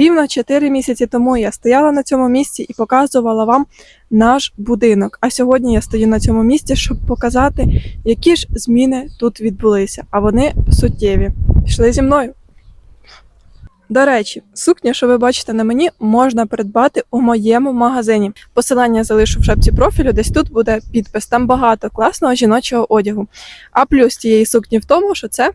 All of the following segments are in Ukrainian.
Рівно 4 місяці тому я стояла на цьому місці і показувала вам наш будинок. А сьогодні я стою на цьому місці, щоб показати, які ж зміни тут відбулися. А вони суттєві. Пішли зі мною. До речі, сукня, що ви бачите на мені, можна придбати у моєму магазині. Посилання залишу в шапці профілю, десь тут буде підпис. Там багато класного жіночого одягу. А плюс тієї сукні в тому, що це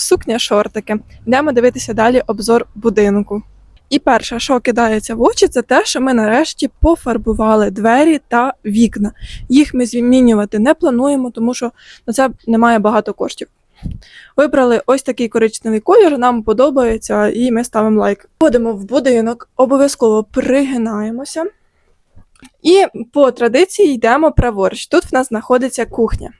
сукня шортики. Йдемо дивитися далі обзор будинку. І перше, що кидається в очі, це те, що ми нарешті пофарбували двері та вікна. Їх ми змінювати не плануємо, тому що на це немає багато коштів. Вибрали ось такий коричневий колір, нам подобається, і ми ставимо лайк. Входимо в будинок, обов'язково пригинаємося. І по традиції йдемо праворуч. Тут в нас знаходиться кухня.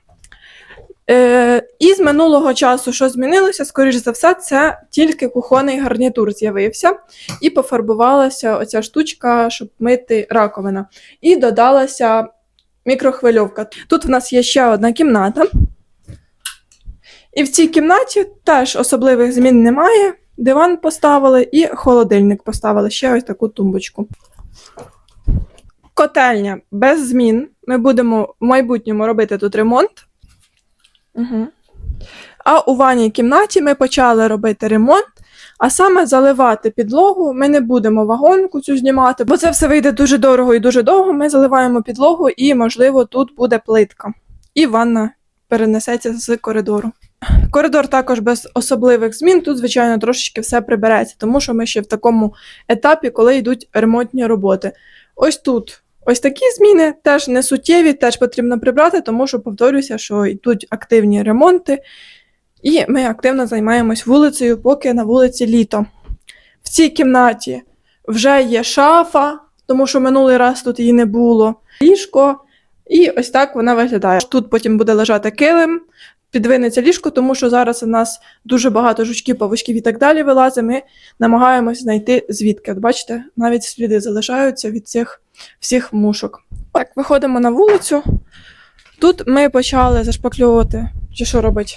Е, і з минулого часу, що змінилося, скоріш за все, це тільки кухонний гарнітур з'явився, і пофарбувалася оця штучка, щоб мити раковина. І додалася мікрохвильовка. Тут в нас є ще одна кімната. І в цій кімнаті теж особливих змін немає. Диван поставили і холодильник поставили ще ось таку тумбочку. Котельня без змін. Ми будемо в майбутньому робити тут ремонт. Угу. А у ванній кімнаті ми почали робити ремонт, а саме заливати підлогу. Ми не будемо вагонку цю знімати, бо це все вийде дуже дорого і дуже довго. Ми заливаємо підлогу, і, можливо, тут буде плитка. І ванна перенесеться з коридору. Коридор також без особливих змін. Тут, звичайно, трошечки все прибереться, тому що ми ще в такому етапі, коли йдуть ремонтні роботи. Ось тут ось такі зміни теж не суттєві, теж потрібно прибрати, тому що повторюся, що йдуть активні ремонти, і ми активно займаємось вулицею, поки на вулиці літо. В цій кімнаті вже є шафа, тому що минулий раз тут її не було. Ліжко. І ось так вона виглядає. Тут потім буде лежати килим, підвинеться ліжко, тому що зараз у нас дуже багато жучків, павучків і так далі вилазить. Ми намагаємось знайти звідки. От бачите, навіть сліди залишаються від цих всіх мушок. Так, виходимо на вулицю. Тут ми почали зашпакльовувати, чи що робити?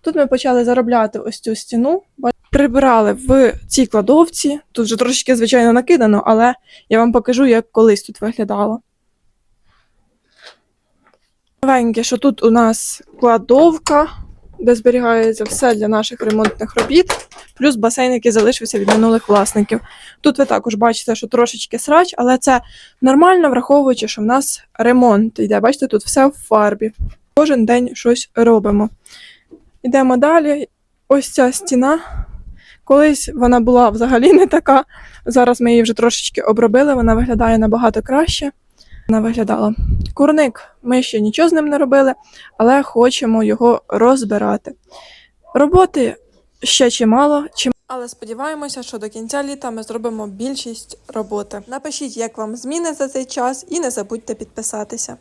Тут ми почали заробляти ось цю стіну. Прибирали в цій кладовці. Тут вже трошечки, звичайно, накидано, але я вам покажу, як колись тут виглядало. Новеньке, що тут у нас кладовка, де зберігається все для наших ремонтних робіт, плюс басейн, який залишився від минулих власників. Тут ви також бачите, що трошечки срач, але це нормально, враховуючи, що в нас ремонт йде. Бачите, тут все в фарбі. Кожен день щось робимо. Йдемо далі. Ось ця стіна. Колись вона була взагалі не така. Зараз ми її вже трошечки обробили, вона виглядає набагато краще. Вона виглядала. Курник, ми ще нічого з ним не робили, але хочемо його розбирати. Роботи ще чимало, чим... але сподіваємося, що до кінця літа ми зробимо більшість роботи. Напишіть, як вам зміни за цей час, і не забудьте підписатися.